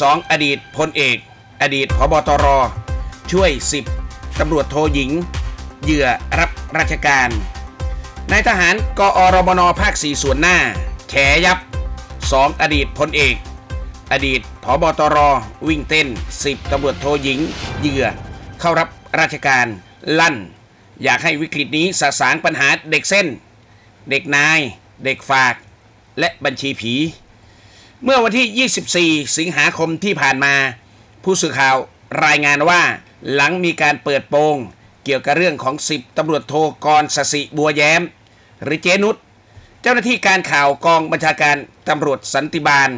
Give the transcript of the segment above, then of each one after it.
สองอดีตพลเอก อดีตพบตร ช่วยสิบตำรวจโทหญิง เหยื่อรับราชการนายทหารกอรมนภาคสี่ส่วนหน้าแฉยับสองอดีตพลเอก อดีตผบตร วิ่งเต้นสิบตำรวจโทหญิง เหยื่อ เข้ารับราชการ ลั่น อยากให้วิกฤตนี้สะสางปัญหาเด็กเส้น เด็กนาย เด็กฝาก และบัญชีผี เมื่อวันที่ 24 สิงหาคมที่ผ่านมา ผู้สื่อข่าวรายงานว่า หลังมีการเปิดโปง เกี่ยวกับเรื่องของสิบตำรวจโทกรสสิบัวแย้ม หรือเจนุชเจ้าหน้าที่การข่าวกองบัญชาการตำรวจสันติบาล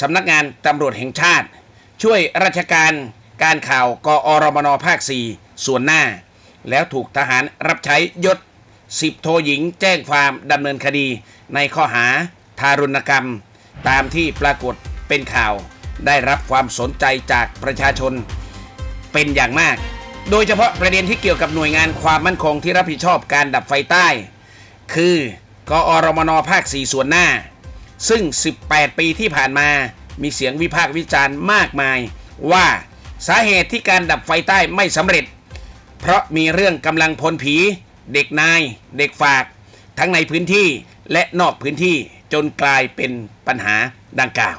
สำนักงานตำรวจแห่งชาติ ช่วยราชการการข่าวกอรมนภาค 4 ส่วนหน้า แล้วถูกทหารรับใช้ยศสิบโทหญิงแจ้งความดำเนินคดีในข้อหาทารุณกรรม ตามที่ปรากฏเป็นข่าว ได้รับความสนใจจากประชาชนเป็นอย่างมาก โดยเฉพาะประเด็นที่เกี่ยวกับหน่วยงานความมั่นคงที่รับผิดชอบการดับไฟใต้ คือกอรมนภาค 4 ส่วนหน้า ซึ่ง 18 ปีที่ผ่านมามีเสียงวิพากษ์วิจารณ์มากมาย ว่าสาเหตุที่การดับไฟใต้ไม่สำเร็จ เพราะมีเรื่องกำลังพลผี เด็กนาย เด็กฝาก ทั้งในพื้นที่และนอกพื้นที่ จนกลายเป็นปัญหาดังกล่าว